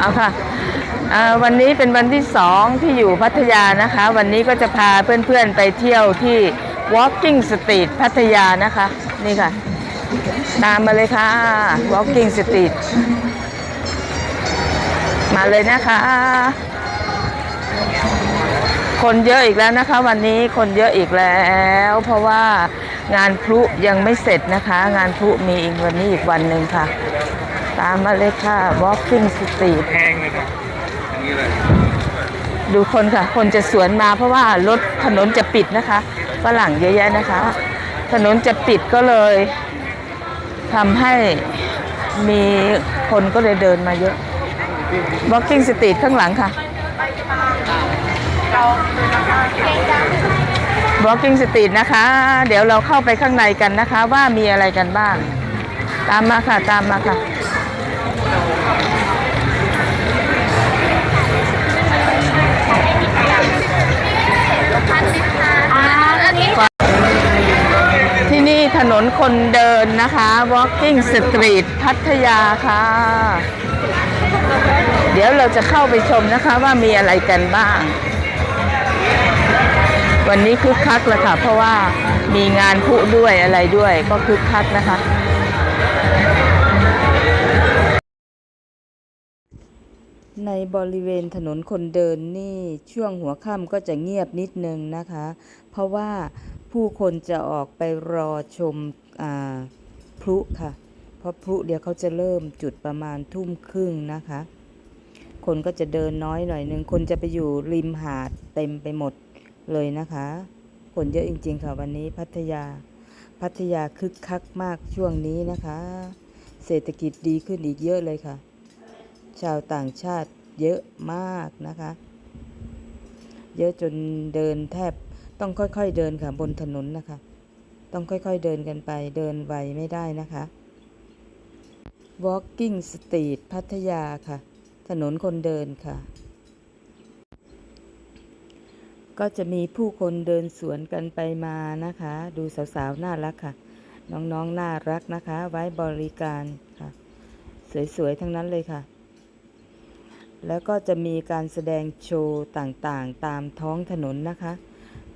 เอาค่ะวันนี้เป็นวันที่สองที่อยู่พัทยานะคะ วันนี้ก็จะพาเพื่อนๆไปเที่ยวที่ Walking Street พัทยานะคะ นี่ค่ะ ตามมาเลยค่ะ Walking Street มาเลยนะคะ คนเยอะอีกแล้วนะคะ วันนี้คนเยอะอีกแล้ว เพราะว่างานพลุยังไม่เสร็จนะคะ งานพลุมีอีกวันนี้อีกวันหนึ่งค่ะ ตามมาเลยค่ะ Walking Street แพงเลยครับอันนี้เลยดูคนค่ะ คนจะสวนมาเพราะว่ารถถนนจะปิดนะคะฝรั่งเยอะแยะนะคะ ถนนจะปิดก็เลยทำให้มีคนก็เลยเดินมาเยอะ Walking Street ข้างหลังค่ะ Walking Street นะคะ เดี๋ยวเราเข้าไปข้างในกันนะคะ ว่ามีอะไรกันบ้าง ตามมาค่ะ ตามมาค่ะ ถนนคนเดินนะคะ Walking Street พัทยาค่ะ เดี๋ยวเราจะเข้าไปชมนะคะว่ามีอะไรกันบ้าง วันนี้คึกคักเลยค่ะ เพราะว่ามีงานพลุด้วยอะไรด้วยก็คึกคักนะคะในบริเวณถนนคนเดินนี่ช่วงหัวค่ำก็จะเงียบนิดนึงนะคะ เพราะว่า ผู้คนจะออกไปรอชมอพลุค่ะ เพราะพลุเดี๋ยวเขาจะเริ่มจุดประมาณทุ่มครึ่งนะคะ คนก็จะเดินน้อยหน่อยนึง คนจะไปอยู่ริมหาดเต็มไปหมดเลยนะคะ คนเยอะจริง ๆ ค่ะวันนี้พัทยา พัทยาคึกคักมากช่วงนี้นะคะ เศรษฐกิจดีขึ้นอีกเยอะเลยค่ะ ชาวต่างชาติเยอะมากนะคะ เยอะจนเดินแทบ ต้องค่อยๆเดินค่ะบนถนนนะคะ ต้องค่อยๆเดินกันไปเดินไวไม่ได้นะคะ Walking Street พัทยาค่ะ ถนนคนเดินค่ะ ก็จะมีผู้คนเดินสวนกันไปมานะคะ ดูสาวๆ น่ารักค่ะ น้องๆน่ารักนะคะ ไว้บริการค่ะ สวยๆ ทั้งนั้นเลยค่ะ แล้วก็จะมีการแสดงโชว์ต่างๆ ตามท้องถนนนะคะ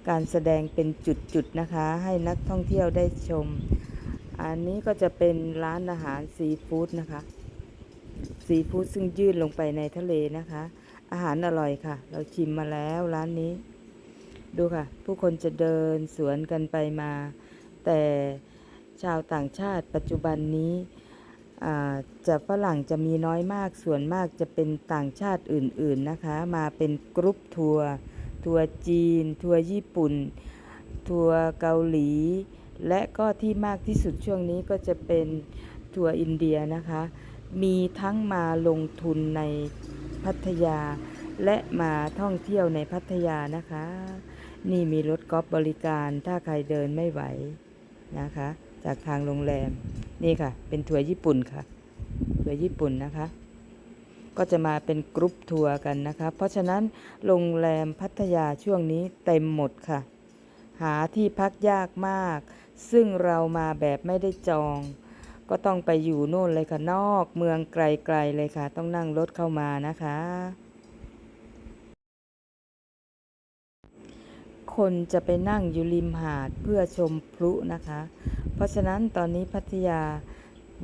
การแสดงเป็นจุดๆนะคะ ให้นักท่องเที่ยวได้ชม อันนี้ก็จะเป็นร้านอาหารซีฟู้ดนะคะซีฟู้ดซึ่งยื่นลงไปในทะเลนะคะ อาหารอร่อยค่ะ เราชิมมาแล้วร้านนี้ ดูค่ะ ผู้คนจะเดินสวนกันไปมา แต่ชาวต่างชาติปัจจุบันนี้จะฝรั่งจะมีน้อยมากส่วนมากจะเป็นต่างชาติอื่น ๆนะคะ มาเป็นกรุ๊ปทัวร์ ทัวร์จีน ทัวร์ญี่ปุ่น ทัวร์เกาหลี และก็ที่มากที่สุดช่วงนี้ก็จะเป็นทัวร์อินเดียนะคะ มีทั้งมาลงทุนในพัทยา และมาท่องเที่ยวในพัทยานะคะ นี่มีรถกอล์ฟบริการถ้าใครเดินไม่ไหวนะคะ จากทางโรงแรม นี่ค่ะ เป็นทัวร์ญี่ปุ่นค่ะทัวร์ญี่ปุ่นนะคะ ก็จะมาเป็นกรุ๊ปทัวร์กันนะคะ เพราะฉะนั้นโรงแรมพัทยาช่วงนี้เต็มหมดค่ะ หาที่พักยากมาก ซึ่งเรามาแบบไม่ได้จอง ก็ต้องไปอยู่โน่นเลยค่ะ นอกเมืองไกลๆเลยค่ะ ต้องนั่งรถเข้ามานะคะ คนจะไปนั่งอยู่ริมหาดเพื่อชมพลุนะคะ เพราะฉะนั้นตอนนี้พัทยา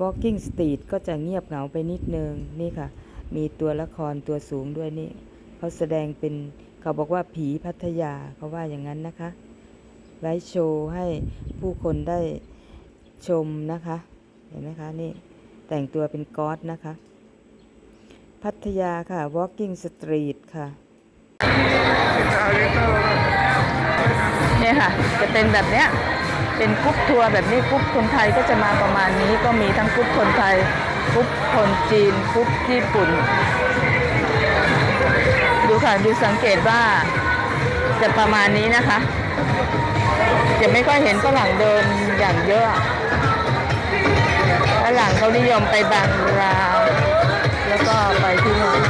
Walking Street ก็จะเงียบเหงาไปนิดนึงนี่ค่ะ มีตัวละครตัวสูงด้วยนี่เขาแสดงเป็นเขาบอกว่าผีพัทยาเขาว่าอย่างนั้นนะคะไลฟ์โชว์ให้ผู้คนได้ชมนะคะ เห็นไหมคะนี่แต่งตัวเป็นก๊อตนะคะ พัทยาค่ะ Walking Street ค่ะเนี่ยค่ะ จะเป็นแบบเนี้ยเป็นกรุ๊ปทัวร์แบบนี้กรุ๊ปคนไทยก็จะมาประมาณนี้ก็มีทั้งกรุ๊ปคนไทย กรุ๊ปคนจีนกรุ๊ปญี่ปุ่น ดูค่ะ ดูสังเกตว่าจะประมาณนี้นะคะ จะไม่ค่อยเห็นฝรั่งเดินอย่างเยอะฝรั่งเขานิยมไปบางราวแล้วก็ไปที่นู่น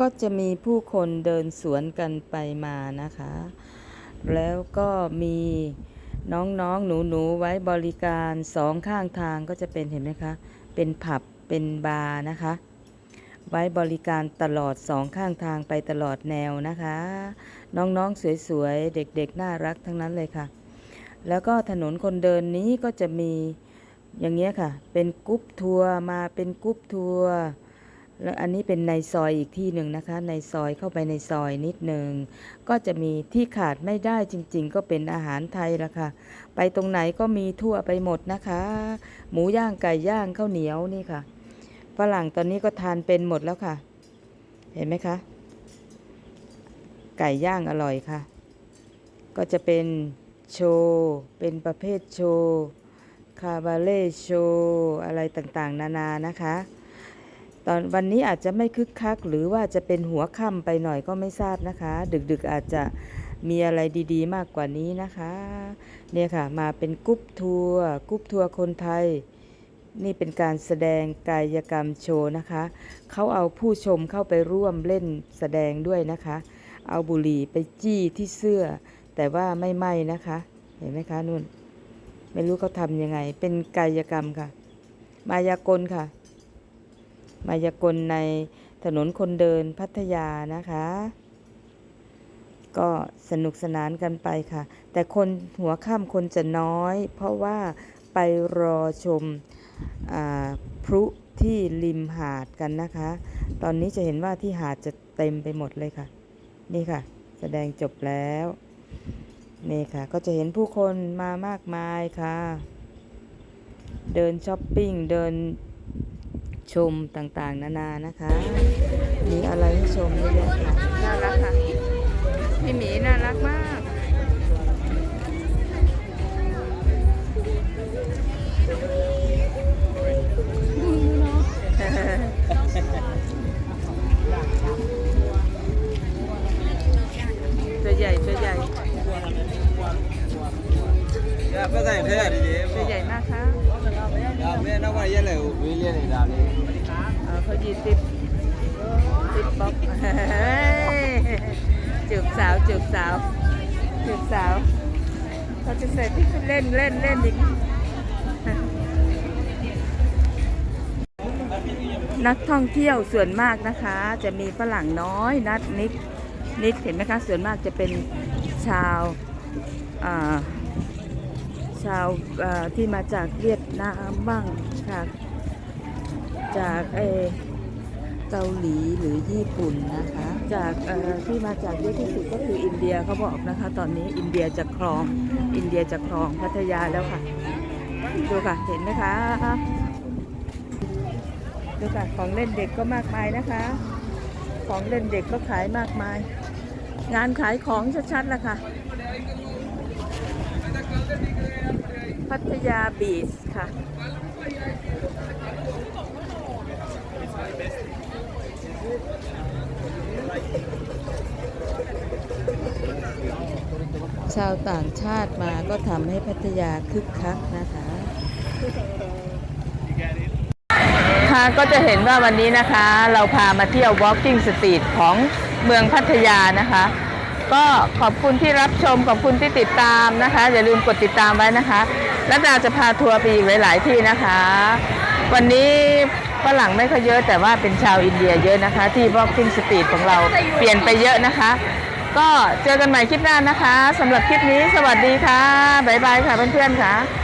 ก็จะมีผู้คนเดินสวนกันไปมานะคะ แล้วก็มี น้องๆ หนูๆ ไว้บริการสองข้างทางก็จะเป็นเห็นไหมคะ เป็นผับ เป็นบาร์นะคะ ไว้บริการตลอดสองข้างทางไปตลอดแนวนะคะ น้องๆ สวยๆ เด็กๆ น่ารักทั้งนั้นเลยค่ะ แล้วก็ถนนคนเดินนี้ก็จะมีอย่างเงี้ยค่ะ เป็นกรุ๊ปทัวร์มาเป็นกรุ๊ปทัวร์ แล้วอันนี้เป็นในซอยอีกที่หนึ่งนะคะ ในซอยเข้าไปในซอยนิดหนึ่งก็จะมีที่ขาดไม่ได้จริง ๆ ก็เป็นอาหารไทยละค่ะ ไปตรงไหนก็มีทั่วไปหมดนะคะ หมูย่างไก่ย่างข้าวเหนียวนี่ค่ะฝรั่งตอนนี้ก็ทานเป็นหมดแล้วค่ะ เห็นไหมคะ ไก่ย่างอร่อยค่ะ ก็จะเป็นโชว์เป็นประเภทโชว์คาบาเล่โชว์อะไรต่างๆ นานานะคะ ตอนวันนี้อาจจะไม่คึกคัก หรือว่าจะเป็นหัวค่ำไปหน่อยก็ไม่ทราบนะคะ ดึกๆอาจจะมีอะไรดีๆ มากกว่านี้นะคะ เนี่ยค่ะมาเป็นกรุ๊ปทัวร์กรุ๊ปทัวร์คนไทย นี่เป็นการแสดงกายกรรมโชว์นะคะ เขาเอาผู้ชมเข้าไปร่วมเล่นแสดงด้วยนะคะ เอาบุหรี่ไปจี้ที่เสื้อ แต่ว่าไม่ไหม้นะคะ เห็นไหมคะนุ่น ไม่รู้เขาทำยังไง เป็นกายกรรมค่ะ มายากลค่ะ มายากลในถนนคนเดินพัทยานะคะ ก็สนุกสนานกันไปค่ะ แต่คนหัวค่ำคนจะน้อย เพราะว่าไปรอชมอพลุที่ริมหาดกันนะคะ ตอนนี้จะเห็นว่าที่หาดจะเต็มไปหมดเลยค่ะ นี่ค่ะ แสดงจบแล้วนี่ค่ะ ก็จะเห็นผู้คนมามากมายค่ะ เดินช้อปปิ้งเดิน ชมต่างๆ นานานะคะ มีอะไรให้ชมเยอะแยะค่ะน่ารักค่ะพี่หมีน่ารักมาก ป๊อกจูบสาวจูบสาวจูบสาวเขาจะเสร็จที่เล่นเล่นเล่นอีกนักท่องเที่ยวส่วนมากนะคะ จะมีฝรั่งน้อยนัดนิดนิดเห็นไหมคะ ส่วนมากจะเป็นชาวาชาวที่มาจากเวียดนามบ้างค่ะจากเอ เกาหลีหรือญี่ปุ่นนะคะ จากที่มาจากเยอะที่สุดก็คืออินเดียเขาบอกนะคะ ตอนนี้อินเดียจะครองอินเดียจะครองพัทยาแล้วค่ะ ดูค่ะเห็นไหมคะดูค่ะของเล่นเด็กก็มากมายนะคะ ของเล่นเด็กก็ขายมากมาย งานขายของชัดๆละค่ะ พัทยาบีชค่ะ ชาวต่างชาติมาก็ทำให้พัทยาคึกคักนะคะ ค่ะก็จะเห็นว่าวันนี้นะคะ เราพามาเที่ยว Walking Street ของเมืองพัทยานะคะ ก็ขอบคุณที่รับชมขอบคุณที่ติดตามนะคะ อย่าลืมกดติดตามไว้นะคะ แล้วดาจะพาทัวร์ไปอีกหลาย ๆ ที่นะคะ วันนี้ฝรั่งไม่ค่อยเยอะแต่ว่าเป็นชาวอินเดียเยอะนะคะ ที่ Walking Street ของเราเปลี่ยนไปเยอะนะคะ ก็เจอกันใหม่คลิปหน้านะคะสำหรับคลิปนี้สวัสดีค่ะบ๊ายบายค่ะเพื่อนๆค่ะ